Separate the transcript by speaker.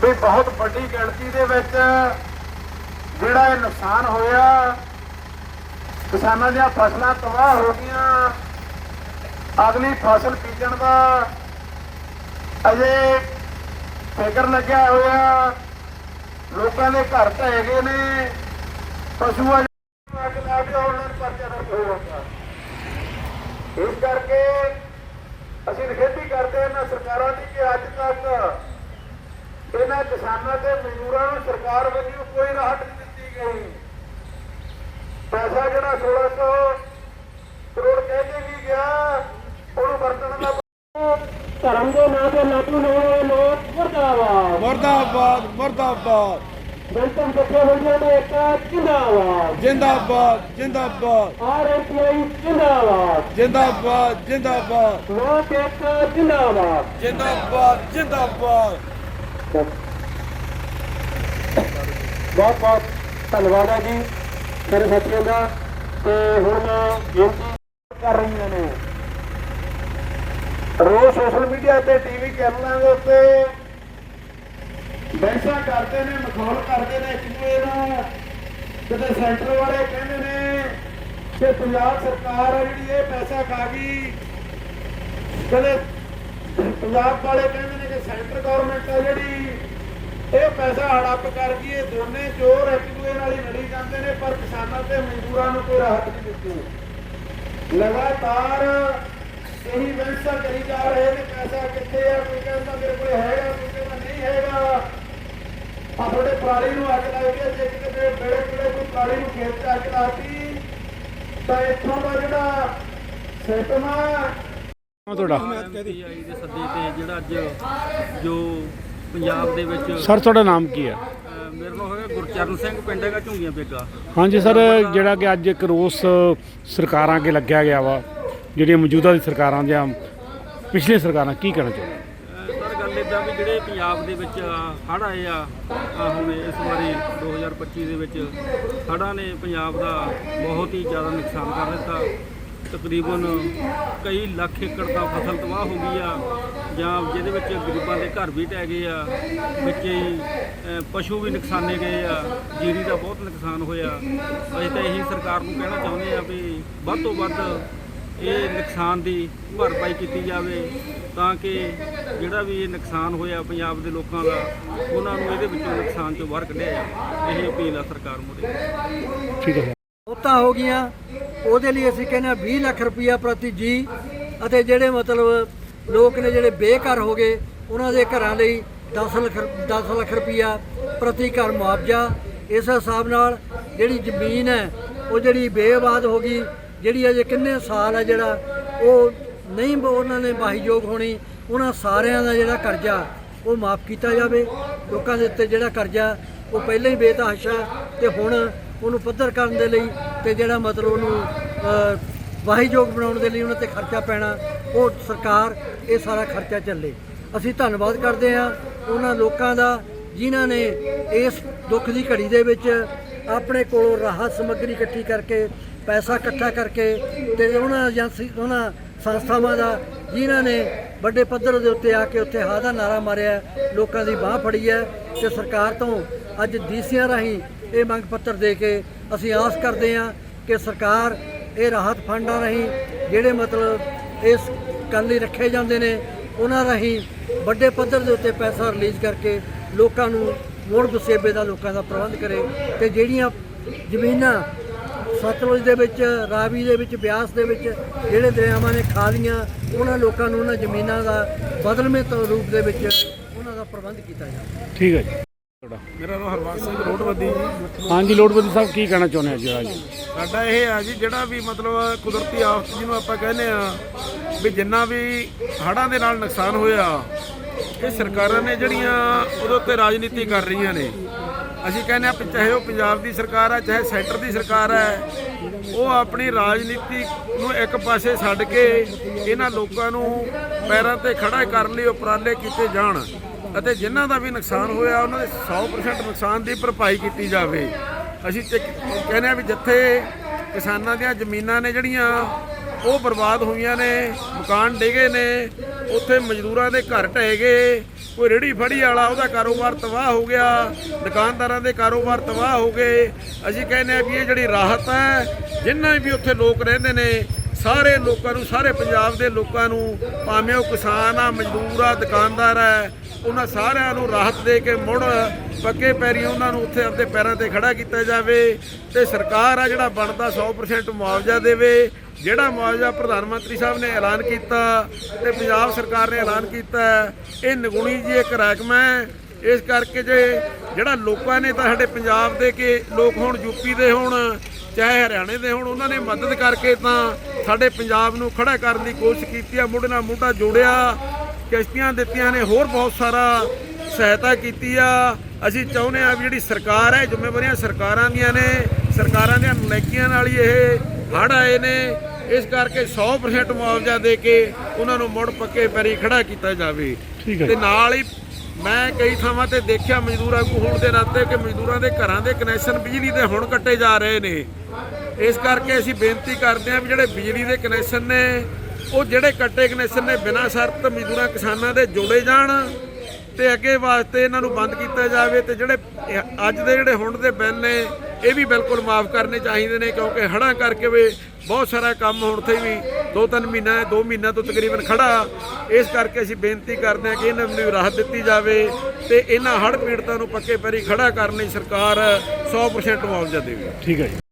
Speaker 1: ਵੀ ਬਹੁਤ ਵੱਡੀ ਗਿਣਤੀ ਦੇ ਵਿੱਚ ਜਿਹੜਾ ਇਹ ਨੁਕਸਾਨ ਹੋਇਆ, ਕਿਸਾਨਾਂ ਦੀਆਂ ਫਸਲਾਂ ਤਬਾਹ ਹੋ ਗਈਆਂ। ਅਗਲੀ ਫਸਲ ਬੀਜਣ ਦਾ ਅਜੇ ਫਿਕਰ ਲੱਗਿਆ ਹੋਇਆ। ਲੋਕਾਂ ਦੇ ਘਰ ਢਹਿ ਗਏ ਨੇ, ਪਸ਼ੂਆਂ ਨੂੰ ਅੱਗ ਲਾ ਕੇ ਉਹਨਾਂ ਨੂੰ ਪਰਚਾ ਦਰਜ ਹੋਊਗਾ ਇਸ ਕਰਕੇ ਅਸੀਂ ਇਹਨਾਂ ਸਰਕਾਰਾਂ ਦੀ ਕਿ ਅੱਜ ਤੱਕ ਇਹਨਾਂ ਕਿਸਾਨਾਂ ਤੇ ਮਜ਼ਦੂਰਾਂ ਨੂੰ ਸਰਕਾਰ ਵੱਲੋਂ ਕੋਈ ਰਾਹਤ ਨਹੀਂ ਦਿੱਤੀ ਗਈ। ਪੈਸਾ ਜਿਹੜਾ 1600 ਕਰੋੜ ਕਹਿ ਕੇ ਵੀ ਗਿਆ ਉਹਨੂੰ ਵਰਤਣ ਦਾ ਧਰਮ ਦੇ ਨਾਂ ਤੇ ਲਾਗੂ ਨੇ ਲੋਕ ਮੁਰਦਾਬਾਦ
Speaker 2: ਮਰਦਾਬਾਦ ਮਰਦਾਬਾਦ
Speaker 1: ਬੈਂਕਾਂ ਕਿੱਥੇ ਹੋਈਆਂ ਨੇ ਇੱਕ ਜਿੰਦਾਬਾਦ।
Speaker 2: ਜਿੰਦਾਬਾਦ ਜਿੰਦਾਬਾਦ।
Speaker 1: ਆਰਐਸਆਈ ਜਿੰਦਾਬਾਦ।
Speaker 2: ਜਿੰਦਾਬਾਦ ਜਿੰਦਾਬਾਦ।
Speaker 1: ਲੋਕ ਇੱਕ ਜਿੰਦਾਬਾਦ।
Speaker 2: ਜਿੰਦਾਬਾਦ ਜਿੰਦਾਬਾਦ।
Speaker 1: ਬਹੁਤ ਬਹੁਤ ਧੰਨਵਾਦ ਹੈ ਜੀ ਮੇਰੇ ਸਾਥੀਆਂ ਦਾ। ਤੇ ਹੁਣ ਮੈਂ ਬੇਨਤੀ ਕਰ ਰਹੀਆਂ ਨੇ। ਰੋਜ਼ ਸੋਸ਼ਲ ਮੀਡੀਆ ਤੇ ਟੀਵੀ ਚੈਨਲਾਂ ਦੇ ਉੱਤੇ ਬੈਂਸਾਂ ਕਰਦੇ ਨੇ, ਮਖੌਲ ਕਰਦੇ ਨੇ, ਇੱਕ ਦੂਜੇ ਨਾਲ ਕਿਤੇ ਸੈਂਟਰ ਵਾਲੇ ਕਹਿੰਦੇ ਨੇ ਕਿ ਪੰਜਾਬ ਸਰਕਾਰ ਆ ਜਿਹੜੀ, ਇਹ ਪੈਸਾ ਖਾ ਗਈ। ਕਦੇ ਪੰਜਾਬ ਵਾਲੇ ਕਹਿੰਦੇ ਨੇ ਕਿ ਸੈਂਟਰ ਗਵਰਨਮੈਂਟ ਆ ਜਿਹੜੀ, ਇਹ ਪੈਸਾ ਹੜੱਪ ਕਰ ਗਈ, ਇਹ ਦੋਨੇ ਚੋਰ ਇੱਕ ਦੂਜੇ ਨਾਲ ਹੀ ਲੜੀ ਜਾਂਦੇ ਨੇ, ਪਰ ਕਿਸਾਨਾਂ ਤੇ ਮਜ਼ਦੂਰਾਂ ਨੂੰ ਕੋਈ ਰਾਹਤ ਨਹੀਂ ਦਿੱਤੀ। ਲਗਾਤਾਰ ਇਹੀ ਵੈਂਸਾ ਕਰੀ ਜਾ ਰਹੇ ਨੇ, ਪੈਸਾ ਕਿੱਥੇ ਆ, ਕੋਈ ਕਹਿੰਦਾ ਮੇਰੇ ਕੋਲ ਹੈਗਾ, ਕੋਈ ਕਹਿੰਦਾ ਨਹੀਂ ਹੈਗਾ। ਆ ਤੁਹਾਡੇ ਪਰਾਲੀ ਨੂੰ ਅੱਗ ਲੱਗ ਗਈ ਜੇ ਕਿਤੇ ਬੜੇ ਬੜੇ ਕੋਈ ਪਰਾਲੀ ਨੂੰ ਖੇਤ 'ਚ ਅੱਗ ਲਾਤੀ ਤਾਂ ਇੱਥੋਂ ਦਾ ਜਿਹੜਾ ਸਿਸਟਮ ਆ
Speaker 2: ਤੁਹਾਡਾ।
Speaker 3: ਪੀਆਈ ਦੇ ਸੱਦੇ ਤੇ ਜਿਹੜਾ ਅੱਜ ਜੋ ਪੰਜਾਬ ਦੇ ਵਿੱਚ
Speaker 2: ਸਰ ਤੁਹਾਡਾ ਨਾਮ ਕੀ ਹੈ?
Speaker 3: ਅਹ ਮੇਰਾ ਨਾਮ ਹੈਗਾ ਗੁਰਚਰਨ ਸਿੰਘ ਪਿੰਡ ਹੈਗਾ ਝੁੰਗੀਆਂ ਬੇਗਾ
Speaker 2: ਹਾਂਜੀ ਸਰ ਜਿਹੜਾ ਕਿ ਅੱਜ ਇੱਕ ਰੋਸ ਸਰਕਾਰਾਂ ਅੱਗੇ ਲੱਗਿਆ ਗਿਆ ਵਾ ਜਿਹੜੀਆਂ ਮੌਜੂਦਾ ਦੀ ਸਰਕਾਰਾਂ ਜਾਂ ਪਿਛਲੀਆਂ ਸਰਕਾਰਾਂ ਕੀ ਕਹਿਣਾ ਚਾਹੁੰਦੇ?
Speaker 3: ਗੱਲ ਇਦਾਂ ਵੀ ਜਿਹੜੇ ਪੰਜਾਬ ਦੇ ਵਿੱਚ ਹੜ੍ਹ ਆਏ ਆ ਆਹ ਹੁਣ ਇਸ ਵਾਰੀ 2025 ਦੇ ਵਿੱਚ ਹੜ੍ਹਾਂ ਨੇ ਪੰਜਾਬ ਦਾ ਬਹੁਤ ਹੀ ਜ਼ਿਆਦਾ ਨੁਕਸਾਨ ਕਰ ਦਿੱਤਾ। ਤਕਰੀਬਨ ਕਈ ਲੱਖ ਏਕੜ ਦਾ ਫਸਲ ਤਬਾਹ ਹੋ ਗਈ ਆ, ਜਾਂ ਜਿਹਦੇ ਵਿੱਚ ਗਰੀਬਾਂ ਦੇ ਘਰ ਵੀ ਢਹਿ ਗਏ ਆ, ਵਿੱਚ ਹੀ ਪਸ਼ੂ ਵੀ ਨੁਕਸਾਨੇ ਗਏ ਆ, ਜੀਰੀ ਦਾ ਬਹੁਤ ਨੁਕਸਾਨ ਹੋਇਆ। ਅਸੀਂ ਤਾਂ ਇਹੀ ਸਰਕਾਰ ਨੂੰ ਕਹਿਣਾ ਚਾਹੁੰਦੇ ਆ ਵੀ ਵੱਧ ਤੋਂ ਵੱਧ ਇਹ ਨੁਕਸਾਨ ਦੀ ਭਰਪਾਈ ਕੀਤੀ ਜਾਵੇ ਤਾਂ ਕਿ ਜਿਹੜਾ ਵੀ ਇਹ ਨੁਕਸਾਨ ਹੋਇਆ ਪੰਜਾਬ ਦੇ ਲੋਕਾਂ ਦਾ ਉਹਨਾਂ ਨੂੰ ਇਹਦੇ ਵਿੱਚੋਂ ਨੁਕਸਾਨ ਚੋਂ ਬਾਹਰ ਕੱਢਿਆ ਜਾਵੇ। ਇਹ ਅਪੀਲ ਆ ਸਰਕਾਰ ਮੁਰੇ
Speaker 2: ਠੀਕ ਹੈ
Speaker 4: ਮੌਤਾਂ ਹੋ ਗਈਆਂ ਉਹਦੇ ਲਈ ਅਸੀਂ ਕਹਿੰਦੇ ਹਾਂ 20 ਲੱਖ ਰੁਪਈਆ ਪ੍ਰਤੀ ਜੀ ਅਤੇ ਜਿਹੜੇ ਮਤਲਬ ਲੋਕ ਨੇ ਜਿਹੜੇ ਬੇਘਰ ਹੋ ਗਏ ਉਹਨਾਂ ਦੇ ਘਰਾਂ ਲਈ 10 ਲੱਖ 10 ਲੱਖ ਰੁਪਈਆ ਪ੍ਰਤੀ ਘਰ ਮੁਆਵਜ਼ਾ। ਇਸ ਹਿਸਾਬ ਨਾਲ ਜਿਹੜੀ ਜ਼ਮੀਨ ਹੈ ਉਹ ਜਿਹੜੀ ਬੇਆਬਾਦ ਹੋ ਗਈ ਜਿਹੜੀ ਅਜੇ ਕਿੰਨੇ ਸਾਲ ਹੈ ਜਿਹੜਾ, ਉਹ ਨਹੀਂ ਉਹਨਾਂ ਨੇ ਵਾਹੀਯੋਗ ਹੋਣੀ, ਉਹਨਾਂ ਸਾਰਿਆਂ ਦਾ ਜਿਹੜਾ ਕਰਜ਼ਾ, ਉਹ ਮਾਫ ਕੀਤਾ ਜਾਵੇ। ਲੋਕਾਂ ਦੇ ਉੱਤੇ ਜਿਹੜਾ ਕਰਜ਼ਾ, ਉਹ ਪਹਿਲਾਂ ਹੀ ਬੇਤਹਾਸ਼ਾ ਤੇ ਹੁਣ ਉਹਨੂੰ ਪੱਧਰ ਕਰਨ ਦੇ ਲਈ ਤੇ ਜਿਹੜਾ ਮਤਲਬ ਉਹਨੂੰ ਵਾਹੀਯੋਗ ਬਣਾਉਣ ਦੇ ਲਈ ਉਹਨਾਂ ਤੇ ਖਰਚਾ ਪੈਣਾ, ਉਹ ਸਰਕਾਰ ਇਹ ਸਾਰਾ ਖਰਚਾ ਚੱਲੇ। ਅਸੀਂ ਧੰਨਵਾਦ ਕਰਦੇ ਹਾਂ ਉਹਨਾਂ ਲੋਕਾਂ ਦਾ ਜਿਨ੍ਹਾਂ ਨੇ ਇਸ ਦੁੱਖ ਦੀ ਘੜੀ ਦੇ ਵਿੱਚ ਆਪਣੇ ਕੋਲੋਂ ਰਾਹਤ ਸਮੱਗਰੀ ਇਕੱਠੀ ਕਰਕੇ ਪੈਸਾ ਇਕੱਠਾ ਕਰਕੇ ਤੇ ਉਹਨਾਂ ਏਜੰਸੀ, ਉਹਨਾਂ ਸੰਸਥਾਵਾਂ ਦਾ, ਜਿਨ੍ਹਾਂ ਨੇ ਵੱਡੇ ਪੱਧਰ ਦੇ ਉੱਤੇ ਆ ਕੇ ਉੱਥੇ ਹਾਂ ਦਾ ਨਾਰਾ ਮਾਰਿਆ, ਲੋਕਾਂ ਦੀ ਬਾਹ ਫੜੀ ਹੈ ਤੇ ਸਰਕਾਰ ਤੋਂ ਅੱਜ ਡੀਸੀਆਂ ਰਾਹੀਂ ਇਹ ਮੰਗ ਪੱਤਰ ਦੇ ਕੇ ਅਸੀਂ ਆਸ ਕਰਦੇ ਹਾਂ ਕਿ ਸਰਕਾਰ ਇਹ ਰਾਹਤ ਫੰਡਾਂ ਰਾਹੀਂ ਜਿਹੜੇ ਮਤਲਬ ਇਸ ਗੱਲ ਲਈ ਰੱਖੇ ਜਾਂਦੇ ਨੇ, ਉਹਨਾਂ ਰਾਹੀਂ ਵੱਡੇ ਪੱਧਰ ਦੇ ਉੱਤੇ ਪੈਸਾ ਰਿਲੀਜ਼ ਕਰਕੇ ਲੋਕਾਂ ਨੂੰ ਮੁੜ ਗੁਸੇਬੇ ਦਾ ਲੋਕਾਂ ਦਾ ਪ੍ਰਬੰਧ ਕਰੇ ਤੇ ਜਿਹੜੀਆਂ ਜ਼ਮੀਨਾਂ ਸਤਲੁਜ ਦੇ ਵਿੱਚ ਰਾਵੀ ਦੇ ਵਿੱਚ ਬਿਆਸ ਦੇ ਵਿੱਚ ਜਿਹੜੇ ਦਰਿਆਵਾਂ ਨੇ ਖਾ ਲੀਆਂ ਉਹਨਾਂ ਲੋਕਾਂ ਨੂੰ ਉਹਨਾਂ ਜ਼ਮੀਨਾਂ ਦਾ ਬਦਲਵੇਂ ਤੌਰ ਰੂਪ ਦੇ ਵਿੱਚ ਉਹਨਾਂ ਦਾ ਪ੍ਰਬੰਧ ਕੀਤਾ ਜਾਵੇ
Speaker 2: ਠੀਕ ਹੈ ਜੀ। ਤੁਹਾਡਾ
Speaker 5: ਮੇਰਾ ਨਾਮ ਹਰਵੰਸ ਸਿੰਘ ਰੋਡਵੱਦੀ ਜੀ
Speaker 2: ਹਾਂਜੀ ਲੋੜਵੰਦੀ ਸਾਹਿਬ ਕੀ ਕਹਿਣਾ ਚਾਹੁੰਦੇ ਆ ਜੀ ਅੱਜ
Speaker 5: ਸਾਡਾ ਇਹ ਆ ਜੀ ਜਿਹੜਾ ਵੀ ਮਤਲਬ ਕੁਦਰਤੀ ਆਫਤ ਜਿਹਨੂੰ ਆਪਾਂ ਕਹਿੰਦੇ ਆ ਵੀ ਜਿੰਨਾ ਵੀ ਹੜ੍ਹਾਂ ਦੇ ਨਾਲ ਨੁਕਸਾਨ ਹੋਇਆ ਇਹ ਸਰਕਾਰਾਂ ਨੇ ਜਿਹੜੀਆਂ ਉਹਦੇ ਉੱਤੇ ਰਾਜਨੀਤੀ ਕਰ ਰਹੀਆਂ ਨੇ। ਅਸੀਂ ਕਹਿੰਦੇ ਆ ਵੀ ਚਾਹੇ ਉਹ ਪੰਜਾਬ ਦੀ ਸਰਕਾਰ ਹੈ, ਚਾਹੇ ਸੈਂਟਰ ਦੀ ਸਰਕਾਰ ਹੈ, ਉਹ ਆਪਣੀ ਰਾਜਨੀਤੀ ਨੂੰ ਇੱਕ ਪਾਸੇ ਛੱਡ ਕੇ ਇਹਨਾਂ ਲੋਕਾਂ ਨੂੰ ਪੈਰਾਂ ਤੇ ਖੜਾ ਕਰਨ ਲਈ ਉਪਰਾਲੇ ਕੀਤੇ ਜਾਣ ਅਤੇ ਜਿਨ੍ਹਾਂ ਦਾ ਵੀ ਨੁਕਸਾਨ ਹੋਇਆ, ਉਹਨਾਂ ਦੇ 100% ਨੁਕਸਾਨ ਦੀ ਭਰਪਾਈ ਕੀਤੀ ਜਾਵੇ। ਅਸੀਂ ਕਹਿੰਦੇ ਆ ਵੀ ਜਿੱਥੇ ਕਿਸਾਨਾਂ ਦੀਆਂ ਜ਼ਮੀਨਾਂ ਨੇ ਜਿਹੜੀਆਂ, ਉਹ ਬਰਬਾਦ ਹੋਈਆਂ ਨੇ, ਮਕਾਨ ਡਿਗੇ ਨੇ, ਉੱਥੇ ਮਜ਼ਦੂਰਾਂ ਦੇ ਘਰ ਢਹਿ ਗਏ ਕੋਈ ਰੇੜੀ ਫੜੀ ਵਾਲਾ, ਉਹਦਾ ਕਾਰੋਬਾਰ ਤਬਾਹ ਹੋ ਗਿਆ। ਦੁਕਾਨਦਾਰਾਂ ਦੇ ਕਾਰੋਬਾਰ ਤਬਾਹ ਹੋ ਗਏ। ਅਸੀਂ ਕਹਿੰਦੇ ਆ ਵੀ ਇਹ ਜਿਹੜੀ ਰਾਹਤ ਹੈ, ਜਿੰਨਾ ਵੀ ਉੱਥੇ ਲੋਕ ਰਹਿੰਦੇ ਨੇ ਸਾਰੇ ਲੋਕਾਂ ਨੂੰ, ਸਾਰੇ ਪੰਜਾਬ ਦੇ ਲੋਕਾਂ ਨੂੰ, ਭਾਵੇਂ ਉਹ ਕਿਸਾਨ ਆ, ਮਜ਼ਦੂਰ ਆ, ਦੁਕਾਨਦਾਰ ਆ, ਉਹਨਾਂ ਸਾਰਿਆਂ ਨੂੰ ਰਾਹਤ ਦੇ ਕੇ ਮੁੜ ਪੱਕੇ ਪੈਰੀ ਉਹਨਾਂ ਨੂੰ ਉੱਥੇ ਆਪਣੇ ਪੈਰਾਂ ਤੇ ਖੜਾ ਕੀਤਾ ਜਾਵੇ ਤੇ ਸਰਕਾਰ ਆ ਜਿਹੜਾ ਬਣਦਾ 100% ਮੁਆਵਜ਼ਾ ਦੇਵੇ, ਜਿਹੜਾ ਮੁਆਵਜ਼ਾ ਪ੍ਰਧਾਨ ਮੰਤਰੀ ਸਾਹਿਬ ਨੇ ਐਲਾਨ ਕੀਤਾ ਤੇ ਪੰਜਾਬ ਸਰਕਾਰ ਨੇ ਐਲਾਨ ਕੀਤਾ, ਇਹ ਨਿਗੁਣੀ ਜੀ ਇੱਕ ਰਕਮ ਹੈ। ਇਸ ਕਰਕੇ ਜੇ ਜਿਹੜਾ ਲੋਕਾਂ ਨੇ ਤਾਂ ਸਾਡੇ ਪੰਜਾਬ ਦੇ ਕੇ ਲੋਕ ਹੁਣ ਯੂਪੀ ਦੇ ਹੋਣ ਚਾਹੇ ਹਰਿਆਣੇ ਦੇ ਹੋਣ ਉਹਨਾਂ ਨੇ ਮਦਦ ਕਰਕੇ ਤਾਂ ਸਾਡੇ ਪੰਜਾਬ ਨੂੰ ਖੜਾ ਕਰਨ ਦੀ ਕੋਸ਼ਿਸ਼ ਕੀਤੀ ਆ ਮੁੱਢ ਨਾਲ ਮੁੱਢਾ ਜੋੜਿਆ ਕਿਸ਼ਤੀਆਂ ਦਿੱਤੀਆਂ ਨੇ ਹੋਰ ਬਹੁਤ ਸਾਰਾ ਸਹਾਇਤਾ ਕੀਤੀ ਆ। ਅਸੀਂ ਚਾਹੁੰਦੇ ਆ ਵੀ ਜਿਹੜੀ ਸਰਕਾਰ ਹੈ ਜ਼ਿੰਮੇਵਾਰੀਆਂ ਸਰਕਾਰਾਂ ਦੀਆਂ ਨੇ ਸਰਕਾਰਾਂ ਦੀਆਂ ਨਲੈਕੀਆਂ ਨਾਲ ਹੀ ਇਹ ਹੜ੍ਹ ਆਏ ਨੇ ਇਸ ਕਰਕੇ 100% ਮੁਆਵਜ਼ਾ ਦੇ ਕੇ ਉਹਨਾਂ ਨੂੰ ਮੁੜ ਪੱਕੇ ਪੈਰੀ ਖੜਾ ਕੀਤਾ ਜਾਵੇ। ਤੇ ਨਾਲ ਹੀ ਮੈਂ ਕਈ ਥਾਵਾਂ ਤੇ ਦੇਖਿਆ ਮਜ਼ਦੂਰ ਆਗੂ ਹੋਣ ਦੇ ਨਾਤੇ ਕਿ ਮਜ਼ਦੂਰਾਂ ਦੇ ਘਰਾਂ ਦੇ ਕਨੈਕਸ਼ਨ ਬਿਜਲੀ ਦੇ ਹੁਣ ਕੱਟੇ ਜਾ ਰਹੇ ਨੇ। ਇਸ ਕਰਕੇ ਅਸੀਂ ਬੇਨਤੀ ਕਰਦੇ ਹਾਂ ਵੀ ਜਿਹੜੇ ਬਿਜਲੀ ਦੇ ਕਨੈਕਸ਼ਨ ਨੇ, ਉਹ ਜਿਹੜੇ ਕੱਟੇ ਕਨੈਕਸ਼ਨ ਨੇ, ਬਿਨਾਂ ਸ਼ਰਤ ਮਜ਼ਦੂਰਾਂ ਕਿਸਾਨਾਂ ਦੇ ਜੋੜੇ ਜਾਣ ਤੇ ਅੱਗੇ ਵਾਸਤੇ ਇਹਨਾਂ ਨੂੰ ਬੰਦ ਕੀਤਾ ਜਾਵੇ ਤੇ ਜਿਹੜੇ ਅੱਜ ਦੇ ਜਿਹੜੇ ਹੁਣ ਦੇ ਬਿੱਲ ਨੇ, ਇਹ ਵੀ ਬਿਲਕੁਲ ਮਾਫ ਕਰਨੇ ਚਾਹੀਦੇ ਨੇ ਕਿਉਂਕਿ ਹੜ੍ਹਾਂ ਕਰਕੇ ਵੀ ਬਹੁਤ ਸਾਰਾ ਕੰਮ ਹੁਣ ਤੇ ਵੀ, ਦੋ ਤਿੰਨ ਮਹੀਨਾ, ਦੋ ਮਹੀਨਾ ਤੋਂ ਤਕਰੀਬਨ ਖੜਾ। ਇਸ ਕਰਕੇ ਅਸੀਂ ਬੇਨਤੀ ਕਰਦੇ ਹਾਂ ਕਿ ਇਹਨਾਂ ਨੂੰ ਰਾਹਤ ਦਿੱਤੀ ਜਾਵੇ ਤੇ ਇਹਨਾਂ ਹੜ੍ਹ ਪੀੜਤਾਂ ਨੂੰ ਪੱਕੇ ਪੈਰੀ ਖੜਾ ਕਰਨ ਲਈ ਸਰਕਾਰ 100% ਮੁਆਵਜ਼ਾ ਦੇਵੇ।
Speaker 2: ਠੀਕ ਹੈ ਜੀ।